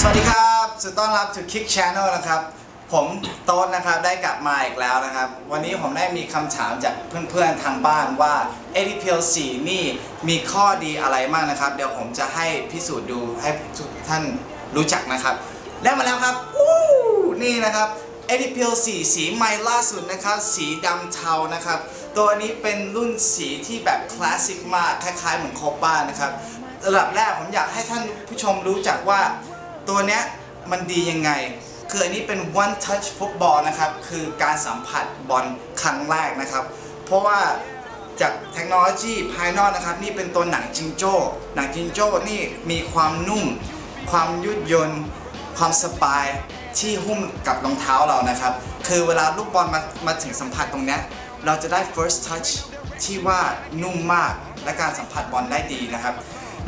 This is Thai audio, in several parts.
สวัสดีครับสุดต้อนรับ to Kick Channel นะครับ ผมโต๊ดนะครับได้กลับมาอีกแล้วนะครับ วันนี้ผมได้มีคำถามจากเพื่อนๆทางบ้านว่า a d p l 4นี่มีข้อดีอะไรบ้างนะครับ เดี๋ยวผมจะให้พิสูจน์ดูให้ทุกท่านรู้จักนะครับ และมาแล้วครับนี่นะครับ a d p l 4สีใหม่ล่าสุดนะครับ สีดำเทานะครับ ตัวนี้เป็นรุ่นสีที่แบบคลาสสิกมากคล้ายๆเหมือนโคป้านะครับระดับแรกผมอยากให้ท่านผู้ชมรู้จักว่า ตัวเนี้ยมันดียังไง คืออันนี้เป็น one touch football นะครับ คือการสัมผัสบอลครั้งแรกนะครับ เพราะว่าจากเทคโนโลยีภายนอกนะครับ นี่เป็นตัวหนังจิงโจ้ หนังจิงโจ้นี่มีความนุ่ม ความยืดหยนความสบายที่หุ้มกับรองเท้าเรานะครับ คือเวลาลูกบอลมามาถึงสัมผัสตรงเนี้ยเราจะได้ first touch ที่ว่านุ่มมากและการสัมผัสบอลได้ดีนะครับ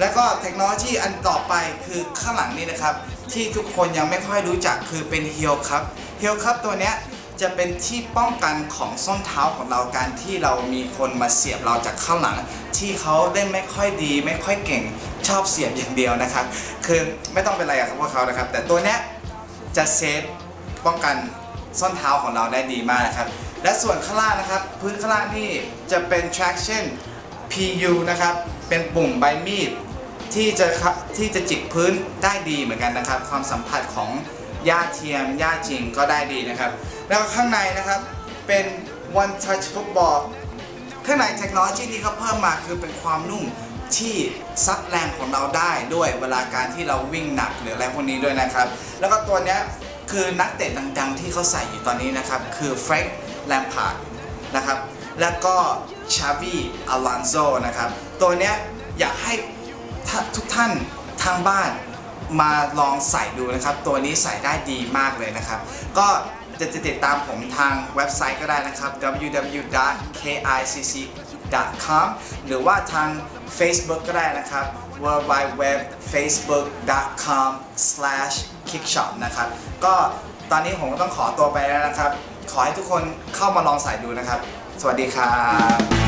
แล้วก็เทคโนโลยีอันต่อไปคือข้างหลังนี้นะครับ ที่ทุกคนยังไม่ค่อยรู้จักคือเป็น heel cup heel cup ตัวเนี้ยจะเป็นที่ป้องกันของส้นเท้าของเราการที่เรามีคนมาเสียบเราจากข้างหลัง ที่เขาเล่นไม่ค่อยดี ไม่ค่อยเก่งชอบเสียบอย่างเดียวนะครับ คือไม่ต้องเป็นอะไรกับพวกเขานะครับ แต่ตัวเนี้ยจะเซฟป้องกันส้นเท้าของเราได้ดีมากนะครับ และส่วนข้างล่างนะครับ พื้นข้างล่างนี่จะเป็น traction PU นะครับ เป็นปุ่มใบมีด ที่จะที่จะจิกพื้นได้ดีเหมือนกันนะครับ ความสัมผัสของหญ้าเทียมหญ้าจริงก็ได้ดีนะครับ แล้วข้างในนะครับเป็น one touch football ข้างในเทคโนโลยีที่เขาเพิ่มมาคือเป็นความนุ่มที่ซับแรงของเราได้ด้วยเวลาการที่เราวิ่งหนักหรืออะไรพวกนี้ด้วยนะครับ แล้วก็ตัวนี้คือนักเตะดังๆ ที่เขาใส่อยู่ตอนนี้นะครับ คือเฟร็กแลมพาร์ดนะครับ แล้วก็ชาวีอลอนโซนะครับ ตัวนี้อยากให้ ทุกท่านทางบ้านมาลองใส่ดูนะครับ ตัวนี้ใส่ได้ดีมากเลยนะครับ ก็จะติดตามผมทางเว็บไซต์ก็ได้นะครับ www.kicc.com หรือว่าทาง Facebook ก็ได้นะครับ www.facebook.com/kickshop นะครับ ก็ตอนนี้ผมก็ต้องขอตัวไปแล้วนะครับ ขอให้ทุกคนเข้ามาลองใส่ดูนะครับ สวัสดีครับ